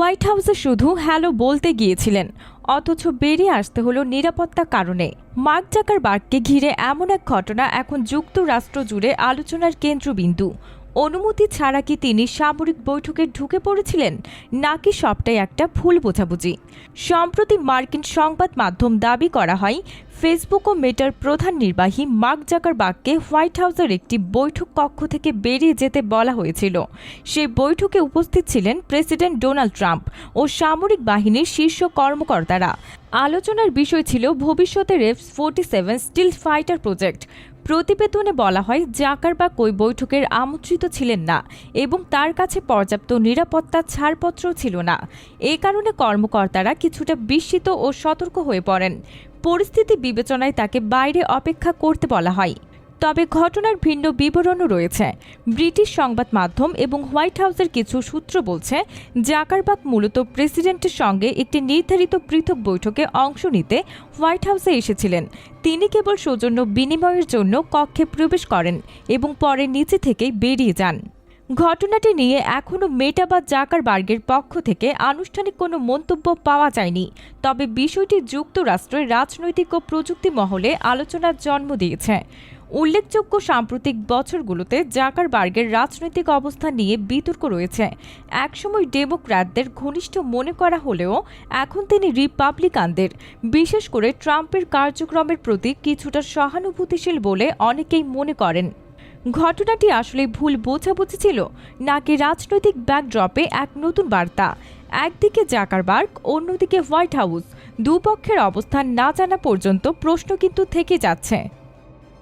White হাউসে শুধু hello বলতে গিয়েছিলেন, অথচ বেরিয়ে আসতে হলো নিরাপত্তা কারণে। মার্ক জাকারবার্গকে ঘিরে এমন এক ঘটনা এখন যুক্তরাষ্ট্র জুড়ে আলোচনার কেন্দ্রবিন্দু। অনুমতি ছাড়া কি তিনি সামরিক বৈঠকে ঢুকে পড়েছিলেন? নাকি সবটাই একটা ভুল বোঝাবুঝি? সম্প্রতি মার্কিন সংবাদ মাধ্যম দাবি করা হয়, ফেসবুক ও মেটার প্রধান নির্বাহী মার্ক জাকারবার্গকে হোয়াইট হাউসের একটি বৈঠক কক্ষ থেকে বেরিয়ে যেতে বলা হয়েছিল। সেই বৈঠকে উপস্থিত ছিলেন প্রেসিডেন্ট ডোনাল্ড ট্রাম্প ও সামরিক বাহিনীর শীর্ষ কর্মকর্তারা। আলোচনার বিষয় ছিল ভবিষ্যতে রেফস forty seven stealth fighter project. প্রতিবেদনে বলা হয় জাকারবার্গ ওই বৈঠকের আমন্ত্রিত ছিলেন না এবং তার কাছে পর্যাপ্ত নিরাপত্তা ছাড়পত্র ছিল না। এ কারণে কর্মকর্তারা কিছুটা বিস্মিত ও সতর্ক হয়ে পড়েন। পরিস্থিতি বিবেচনায় তাকে বাইরে অপেক্ষা করতে বলা হয়। তবে ঘটনার ভিন্ন বিবরণও রয়েছে। ব্রিটিশ সংবাদ মাধ্যম এবং হোয়াইট হাউসের কিছু সূত্র বলছে, জাকারবাগ মূলত প্রেসিডেন্টের সঙ্গে একটি নির্ধারিত পৃথক বৈঠকে অংশ নিতে হোয়াইট হাউসে এসেছিলেন। তিনি কেবল সৌজন্য বিনিময়ের জন্য কক্ষে প্রবেশ করেন এবং পরে নিচে থেকেই বেরিয়ে যান। ঘটনাটি নিয়ে এখনও মেটা বা জাকারবার্গের পক্ষ থেকে আনুষ্ঠানিক কোনো মন্তব্য পাওয়া যায়নি। তবে বিষয়টি যুক্তরাষ্ট্রের রাজনৈতিক ও প্রযুক্তি মহলে আলোচনার জন্ম দিয়েছে। উল্লেখযোগ্য সাম্প্রতিক বছরগুলোতে জাকারবার্গের রাজনৈতিক অবস্থা নিয়ে বিতর্ক রয়েছে। একসময় ডেমোক্র্যাটদের ঘনিষ্ঠ মনে করা হলেও এখন তিনি রিপাবলিকানদের, বিশেষ করে ট্রাম্পের কার্যক্রমের প্রতি কিছুটা সহানুভূতিশীল বলে অনেকেই মনে করেন। ঘটনাটি আসলে ভুল বোঝাবুঝি ছিল, নাকি রাজনৈতিক ব্যাকড্রপে এক নতুন বার্তা? একদিকে জাকারবার্গ, অন্যদিকে হোয়াইট হাউস। দুপক্ষের অবস্থান না জানা পর্যন্ত প্রশ্ন কিন্তু থেকে যাচ্ছে।